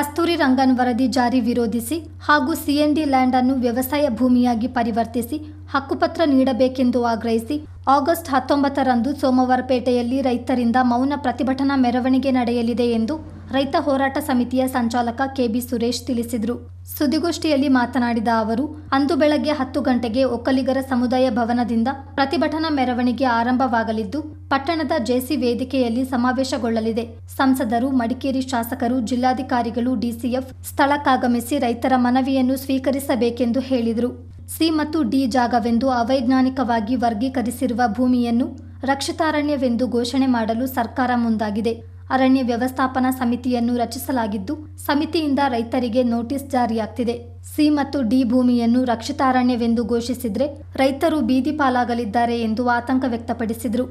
ಕಸ್ತೂರಿ ರಂಗನ್ ವರದಿ ಜಾರಿ ವಿರೋಧಿಸಿ ಹಾಗೂ ಸಿಎನ್ಡಿ ಲ್ಯಾಂಡ್ ಅನ್ನು ವ್ಯವಸಾಯ ಭೂಮಿಯಾಗಿ ಪರಿವರ್ತಿಸಿ ಹಕ್ಕುಪತ್ರ ನೀಡಬೇಕೆಂದು ಆಗ್ರಹಿಸಿ ಆಗಸ್ಟ್ ಹತ್ತೊಂಬತ್ತರಂದು ಸೋಮವಾರಪೇಟೆಯಲ್ಲಿ ರೈತರಿಂದ ಮೌನ ಪ್ರತಿಭಟನಾ ಮೆರವಣಿಗೆ ನಡೆಯಲಿದೆ ಎಂದು ರೈತ ಹೋರಾಟ ಸಮಿತಿಯ ಸಂಚಾಲಕ ಕೆಬಿ ಸುರೇಶ್ ತಿಳಿಸಿದರು. ಸುದ್ದಿಗೋಷ್ಠಿಯಲ್ಲಿ ಮಾತನಾಡಿದ ಅವರು, ಅಂದು ಬೆಳಗ್ಗೆ ಹತ್ತು ಗಂಟೆಗೆ ಒಕ್ಕಲಿಗರ ಸಮುದಾಯ ಭವನದಿಂದ ಪ್ರತಿಭಟನಾ ಮೆರವಣಿಗೆ ಆರಂಭವಾಗಲಿದ್ದು, ಪಟ್ಟಣದ ಜೆಸಿ ವೇದಿಕೆಯಲ್ಲಿ ಸಮಾವೇಶಗೊಳ್ಳಲಿದೆ. ಸಂಸದರು, ಮಡಿಕೇರಿ ಶಾಸಕರು, ಜಿಲ್ಲಾಧಿಕಾರಿಗಳು, ಡಿಸಿಎಫ್ ಸ್ಥಳಕ್ಕಾಗಮಿಸಿ ರೈತರ ಮನವಿಯನ್ನು ಸ್ವೀಕರಿಸಬೇಕೆಂದು ಹೇಳಿದರು. ಸಿ ಮತ್ತು ಡಿ ಜಾಗವೆಂದು ಅವೈಜ್ಞಾನಿಕವಾಗಿ ವರ್ಗೀಕರಿಸಿರುವ ಭೂಮಿಯನ್ನು ರಕ್ಷಿತಾರಣ್ಯವೆಂದು ಘೋಷಣೆ ಮಾಡಲು ಸರ್ಕಾರ ಮುಂದಾಗಿದೆ. ಅರಣ್ಯ ವ್ಯವಸ್ಥಾಪನಾ ಸಮಿತಿಯನ್ನು ರಚಿಸಲಾಗಿದ್ದು, ಸಮಿತಿಯಿಂದ ರೈತರಿಗೆ ನೋಟಿಸ್ ಜಾರಿಯಾಗ್ತಿದೆ. ಸಿ ಮತ್ತು ಡಿ ಭೂಮಿಯನ್ನು ರಕ್ಷಿತಾರಣ್ಯವೆಂದು ಘೋಷಿಸಿದ್ರೆ ರೈತರು ಬೀದಿ ಪಾಲಾಗಲಿದ್ದಾರೆ ಎಂದು ಆತಂಕ ವ್ಯಕ್ತಪಡಿಸಿದರು.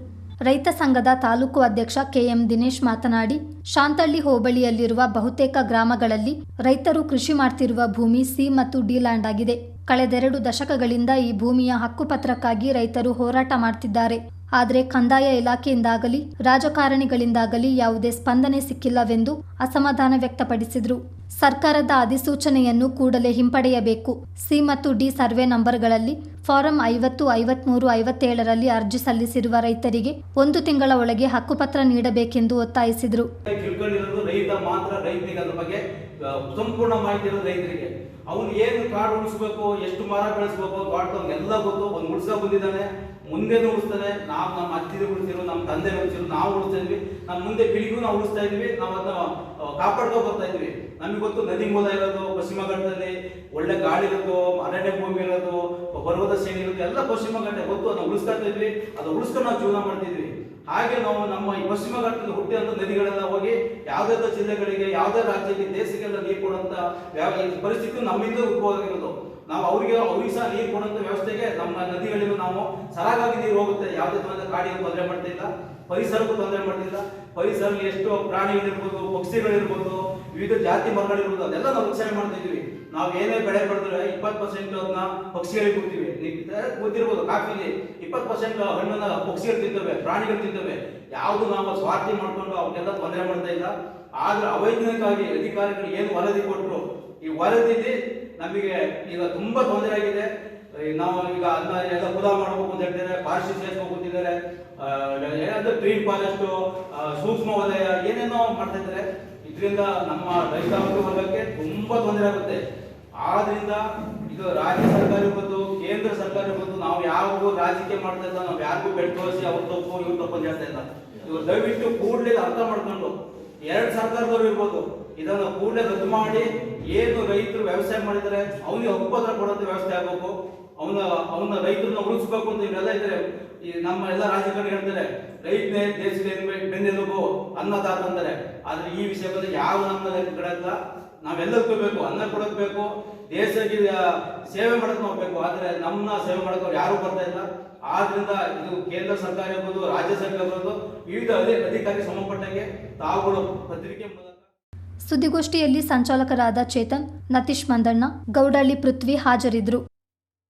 ರೈತ ಸಂಘದ ತಾಲೂಕು ಅಧ್ಯಕ್ಷ ಕೆಎಂ ದಿನೇಶ್ ಮಾತನಾಡಿ, ಶಾಂತಳ್ಳಿ ಹೋಬಳಿಯಲ್ಲಿರುವ ಬಹುತೇಕ ಗ್ರಾಮಗಳಲ್ಲಿ ರೈತರು ಕೃಷಿ ಮಾಡ್ತಿರುವ ಭೂಮಿ ಸಿ ಮತ್ತು ಡಿ ಲ್ಯಾಂಡ್ ಆಗಿದೆ. ಕಳೆದೆರಡು ದಶಕಗಳಿಂದ ಈ ಭೂಮಿಯ ಹಕ್ಕುಪತ್ರಕ್ಕಾಗಿ ರೈತರು ಹೋರಾಟ ಮಾಡ್ತಿದ್ದಾರೆ. ಆದರೆ ಕಂದಾಯ ಇಲಾಖೆಯಿಂದಾಗಲಿ, ರಾಜಕಾರಣಿಗಳಿಂದಾಗಲಿ ಯಾವುದೇ ಸ್ಪಂದನೆ ಸಿಕ್ಕಿಲ್ಲವೆಂದು ಅಸಮಾಧಾನ ವ್ಯಕ್ತಪಡಿಸಿದರು. ಸರ್ಕಾರದ ಅಧಿಸೂಚನೆಯನ್ನು ಕೂಡಲೇ ಹಿಂಪಡೆಯಬೇಕು. ಸಿ ಮತ್ತು ಡಿ ಸರ್ವೆ ನಂಬರ್ಗಳಲ್ಲಿ ಫಾರಂ ಐವತ್ತು, ಐವತ್ಮೂರು, ಐವತ್ತೇಳರಲ್ಲಿ ಅರ್ಜಿ ಸಲ್ಲಿಸಿರುವ ರೈತರಿಗೆ ಒಂದು ತಿಂಗಳ ಒಳಗೆ ಹಕ್ಕುಪತ್ರ ನೀಡಬೇಕೆಂದು ಒತ್ತಾಯಿಸಿದರು. ಅವನು ಅವ್ನು ಏನು ಕಾಡು ಉಳಿಸ್ಬೇಕು, ಎಷ್ಟು ಮರ ಕಾರ್ಡ್ ಎಲ್ಲ ಗೊತ್ತು. ಒಂದು ಉಳಿಸ್ಕೊ ಬಂದಿದ್ದಾನೆ. ಮುಂದೆನೂ ಉಳಿಸ್ತಾರೆ ನಾವು ನಮ್ಮ ಅತ್ತಿರು ಉಳಿಸಿರು, ನಮ್ಮ ತಂದೆ ಉಳಿಸಿರು, ನಾವು ಉಳಿಸ್ತಾ ಇದ್ವಿ. ನಮ್ಮ ಮುಂದೆ ಪೀಳಿಗೂ ನಾವು ಉಳಿಸ್ತಾ ಇದ್ವಿ. ನಾವು ಅದನ್ನ ಕಾಪಾಡ್ಕೊ ಬರ್ತಾ ಇದ್ವಿ. ನಮಗೆ ಗೊತ್ತು, ನದಿ ಮೂಲ ಇರೋದು, ಪಶ್ಚಿಮ ಘಟ್ಟದಲ್ಲಿ ಒಳ್ಳೆ ಗಾಳಿ ಇರೋದು, ಅರಣ್ಯ ಭೂಮಿ ಇರೋದು, ಪರ್ವತ ಶ್ರೇಣಿ ಇರೋದು, ಎಲ್ಲ ಪಶ್ಚಿಮ ಘಟ್ಟ ಗೊತ್ತು, ಅದನ್ನ ಉಳಿಸ್ತಾ ಇದ್ವಿ. ಅದು ಉಳಿಸ್ಕೊಂಡು ನಾವು ಜೀವನ ಮಾಡ್ತಿದ್ವಿ. ಹಾಗೆ ನಾವು ನಮ್ಮ ಈ ಪಶ್ಚಿಮ ಘಟ್ಟದಲ್ಲಿ ಹುಟ್ಟಿದಂಥ ನದಿಗಳೆಲ್ಲ ಹೋಗಿ ಯಾವ್ದಾದ ಜಿಲ್ಲೆಗಳಿಗೆ ಯಾವ್ದಾದ ರಾಜ್ಯಕ್ಕೆ ದೇಶಕ್ಕೆಲ್ಲ ನೀರು ಕೊಡುವಂತ ಪರಿಸ್ಥಿತಿ ನಮ್ಮಿಂದ ಉದ್ಭವ ಆಗಿರೋದು. ನಾವು ಅವರಿಗೆ, ಅವ್ರಿಗೆ ಸಹ ನೀರು ಕೊಡುವಂತ ವ್ಯವಸ್ಥೆಗೆ ನಮ್ಮ ನದಿಗಳಿಗೂ ನಾವು ಸರಾಗಾಗಿ ನೀರು ಹೋಗುತ್ತೆ. ಯಾವುದೇ ತೊಂದರೆ ಕಾಡಿಗೆ ತೊಂದರೆ ಮಾಡ್ತಿಲ್ಲ ಪರಿಸರಕ್ಕೂ ತೊಂದರೆ ಮಾಡ್ತಿಲ್ಲ ಪರಿಸರ ಎಷ್ಟು ಪ್ರಾಣಿಗಳಿರ್ಬೋದು, ಪಕ್ಷಿಗಳಿರ್ಬೋದು, ವಿವಿಧ ಜಾತಿ ಮರಗಳಿರ್ಬೋದು ಅದೆಲ್ಲ ನಾವು ರಕ್ಷಣೆ ಮಾಡ್ತಿದ್ವಿ ನಾವು ಏನೇ ಬೆಳೆ ಬೆಳೆದ್ರೆ ಇಪ್ಪತ್ತು ಪರ್ಸೆಂಟ್ ಅದನ್ನ ಪಕ್ಷಿಗಳಿಗೆ ಕೊಡ್ತೀವಿ. ಗೊತ್ತಿರ್ಬೋದು ಕಾಫಿಲಿ ಇಪ್ಪತ್ತು ಪರ್ಸೆಂಟ್ ಹಣ್ಣನ್ನ ಪಕ್ಷಿಗಳು ತಿಂತವೆ, ಪ್ರಾಣಿಗಳು ತಿಂತವೆ. ಯಾವುದು ನಾವು ಸ್ವಾರ್ಥಿ ಮಾಡಿಕೊಂಡು ಅವಕ್ಕೆಲ್ಲ ತೊಂದರೆ ಮಾಡ್ತಾ ಇಲ್ಲ. ಆದ್ರೆ ಅವೈಜ್ಞಾನಿಕವಾಗಿ ಅಧಿಕಾರಿಗಳು ಏನು ವರದಿ ಕೊಟ್ಟರು ಈ ವರದಿಲಿ ನಮಗೆ ಈಗ ತುಂಬಾ ತೊಂದರೆ ಆಗಿದೆ. ನಾವು ಈಗ ಅದನ್ನ ಎಲ್ಲ ಕುದಾ ಮಾಡಬೇಕು ಅಂತ ಹೇಳ್ತಾರೆ ಫಾರೆಸ್ಟ್ ಸೇರಿಸ್ಬೇಕು ಅಂತಿದ್ದಾರೆ ಏನಾದ್ರೂ ಏನಾದ್ರು ಗ್ರೀನ್ ಫಾರೆಸ್ಟ್ ಸೂಕ್ಷ್ಮ ವಲಯ ಏನೇನೋ ಮಾಡ್ತಾ ಇದ್ದಾರೆ. ಇದರಿಂದ ನಮ್ಮ ರೈತ ವರ್ಗಕ್ಕೆ ತುಂಬಾ ತೊಂದರೆ ಆಗುತ್ತೆ. ಆದ್ರಿಂದ ಇದು ರಾಜ್ಯ ಸರ್ಕಾರ ಇರ್ಬೋದು ಕೇಂದ್ರ ಸರ್ಕಾರ ಇರ್ಬೋದು ನಾವು ಯಾವಾಗೂ ರಾಜಕೀಯ ಮಾಡ್ತಾ ಇಲ್ಲ, ನಾವು ಯಾರಿಗೂ ಬೆಟ್ ತೋರಿಸಿ ಅವ್ರು ತಪ್ಪು, ಇವ್ರು ತಪ್ಪು ಅಂತ ಹೇಳ್ತಾ ಇಲ್ಲ. ಇವ್ರು ದಯವಿಟ್ಟು ಕೂಡಲೇ ಅರ್ಥ ಮಾಡ್ಕೊಂಡು, ಎರಡು ಸರ್ಕಾರದವ್ರು ಇರ್ಬೋದು. ಇದನ್ನು ಕೂಡಲೇ ರದ್ದು ಮಾಡಿ, ಏನು ರೈತರು ವ್ಯವಸಾಯ ಮಾಡಿದರೆ ಅವನಿಗೆ ಹಕ್ಕುಪತ್ರ ಕೊಡೋದು ವ್ಯವಸ್ಥೆ ಆಗಬೇಕು. ಅವನ ಅವನ ರೈತರನ್ನ ಉಳಿಸ್ಬೇಕು ಅಂತ ಇವರೆಲ್ಲ ಇದ್ದಾರೆ ಈ ನಮ್ಮ ಎಲ್ಲ ರಾಜಕಾರಣಿ ಹೇಳ್ತಾರೆ, ರೈತನೇ ದೇಶದ ಬೆನ್ನೆ- ಬೆನ್ನೆಲುಬು ಅನ್ನದಾತ ಅಂತಾರೆ. ಆದ್ರೆ ಈ ವಿಷಯ ಬಂದ್ರೆ ಯಾವ ನಮ್ಮ ಕಡೆಲ್ಲ ನಾವೆಲ್ಲದಕ್ಕೂ ಬೇಕು, ಅನ್ನ ಕೊಡಕ್ ಬೇಕು, ದೇಶಕ್ಕೆ ಸೇವೆ ಮಾಡಕ್ ನಾವು ಆದರೆ ನಮ್ಮನ್ನ ಸೇವೆ ಮಾಡಕ್ ಯಾರು ಬರ್ತಾ ಇಲ್ಲ. ಆದ್ರಿಂದ ಇದು ಕೇಂದ್ರ ಸರ್ಕಾರ ಇರ್ಬೋದು, ರಾಜ್ಯ ಸರ್ಕಾರ ಇರ್ಬೋದು, ವಿವಿಧ ಅಧಿ- ಅಧಿಕಾರಿ ಸಂಬಂಧಪಟ್ಟಂಗೆ ತಾವುಗಳು ಪತ್ರಿಕೆ ಸುದ್ದಿಗೋಷ್ಠಿಯಲ್ಲಿ ಸಂಚಾಲಕರಾದ ಚೇತನ್ ನತೀಶ್ ಮಂದಣ್ಣ ಗೌಡಳ್ಳಿ ಪೃಥ್ವಿ ಹಾಜರಿದ್ದರು.